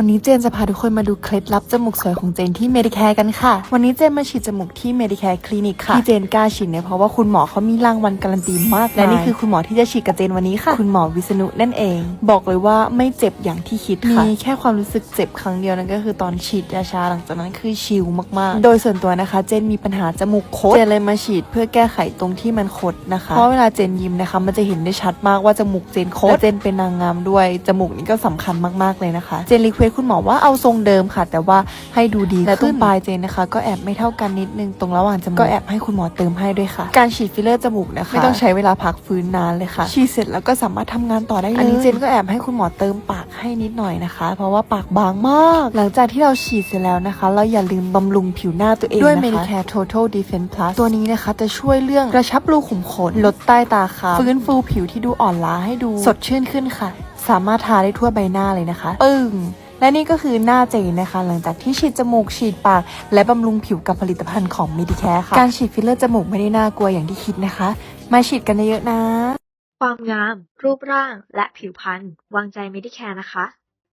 วันนี้เจนจะพาทุกคนมาดูเคล็ดลับจมูกสวยของเจนที่เมดิแคร์กันค่ะ วันนี้เจนมาฉีดจมูกที่เมดิแคร์คลินิกค่ะ ที่เจนกล้าฉีดเนี่ยเพราะว่าคุณหมอเขามีรางวัลการันตีมากและนี่คือคุณหมอที่จะฉีดกับเจนวันนี้ค่ะ คุณหมอวิษณุนั่นเอง บอกเลยว่าไม่เจ็บอย่างที่คิดค่ะ มีแค่ความรู้สึกเจ็บครั้งเดียวนั่นก็คือตอนฉีดยาชาหลังจากนั้นคือชิลมากๆ โดยส่วนตัวนะคะ เจนมีปัญหาจมูกคดเจนเลยมาฉีดเพื่อแก้ไขตรงที่มันคดนะคะ เพราะเวลาเจนยิ้มนะคะ มันจะเห็นได้ชัดมากว่าจมูกเจนคดและเจนเป็นนางงามด้วยจมูกนี่ก็สำคัญมากๆเลยนะคะ เจนรีเควสคุณหมอว่าเอาทรงเดิมค่ะ แต่ว่าให้ดูดีและตรงปลายเจนนะคะ ก็แอบไม่เท่ากันนิดนึงตรงระหว่างจมูกก็แอบให้คุณหมอเติมให้ด้วยค่ะ การฉีดฟิลเลอร์จมูกนะคะไม่ต้องใช้เวลาพักฟื้นนานเลยค่ะ ฉีดเสร็จแล้วก็สามารถทำงานต่อได้เลยอันนี้เจนก็แอบให้คุณหมอเติมปากให้นิดหน่อยนะคะ เพราะว่าปากบางมาก หลังจากที่เราฉีดเสร็จแล้วนะคะ เราอย่าลืมบำรุงผิวหน้าตัวเองด้วย Medicare Total Defense Plus ตัวนี้นะคะจะช่วยเรื่องกระชับรูขุมขนลดใต้ตาค้ำฟื้นฟูผิวที่ดูอ่อนล้าให้ดูสดชื่นขึ้นค่ะ สามารถทาได้ทั่วใบหน้าเลยนะคะ ปึ้ง และนี่ก็คือหน้าเจนนะคะ หลังจากที่ฉีดจมูกฉีดปาก และบำรุงผิวกับผลิตภัณฑ์ของ Medicare ค่ะ การฉีดฟิลเลอร์จมูกไม่ได้น่ากลัวอย่างที่คิดนะคะ มาฉีดกันเยอะๆนะ ความงาม รูปร่าง และผิวพรรณวางใจ Medicare นะคะ